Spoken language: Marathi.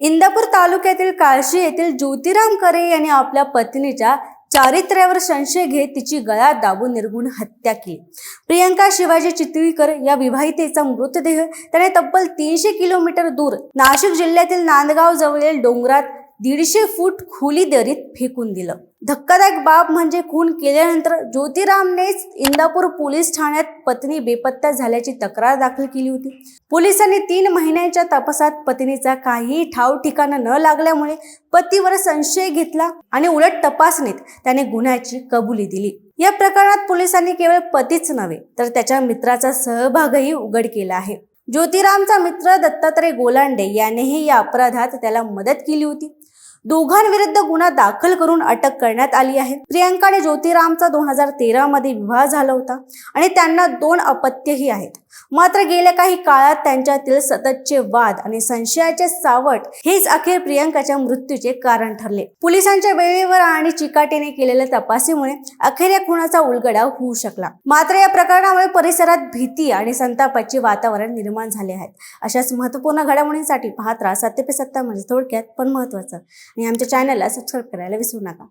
इंदापूर तालुक्यातील काळशी येथील ज्योतिराम करे यांनी आपल्या पत्नीच्या चारित्र्यावर संशय घेत तिची गळा दाबून निर्गुण हत्या केली. प्रियंका शिवाजी चितळीकर या विवाहितेचा मृतदेह त्याने तब्बल तीनशे किलोमीटर दूर नाशिक जिल्ह्यातील नांदगाव जवळील डोंगरात दीडशे फूट खोली दरीत फेकून दिलं. धक्कादायक बाब म्हणजे खून केल्यानंतर ज्योतिरामनेच इंदापूर पोलीस ठाण्यात पत्नी बेपत्ता झाल्याची तक्रार दाखल केली होती. पोलिसांनी तीन महिन्यांच्या तपासात पत्नीचा काहीही ठाव ठिकाणा न लागल्यामुळे पतीवर संशय घेतला आणि उलट तपासणीत त्याने गुन्ह्याची कबुली दिली. या प्रकरणात पोलिसांनी केवळ पतीच नव्हे तर त्याच्या मित्राचा सहभागही उघड केला आहे. ज्योतिरामचा मित्र दत्तात्रय गोलांडे यानेही या अपराधात त्याला मदत केली होती. दोघांविरुद्ध गुन्हा दाखल करून अटक करण्यात आली आहे. प्रियंकाने ज्योतिरामचा दोन हजार तेरा मध्ये विवाह झाला होता आणि त्यांना दोन अपत्यही आहेत. मात्र गेल्या काही काळात त्यांच्यातील सततचे वाद आणि संशयाचे सावट हेच अखेर प्रियंकाच्या मृत्यूचे कारण ठरले. पोलिसांच्या वेळेवर आणि चिकाटीने केलेल्या तपासीमुळे अखेर या खुनाचा उलगडा होऊ शकला. मात्र या प्रकरणामुळे परिसरात भीती आणि संतापाचे वातावरण निर्माण झाले आहेत अशाच महत्त्वपूर्ण घडामोडींसाठी पाहत राहा. सत्य पे सत्ता म्हणजे थोडक्यात पण महत्वाचं आणि आमच्या चॅनलला सबस्क्राईब करायला विसरू नका.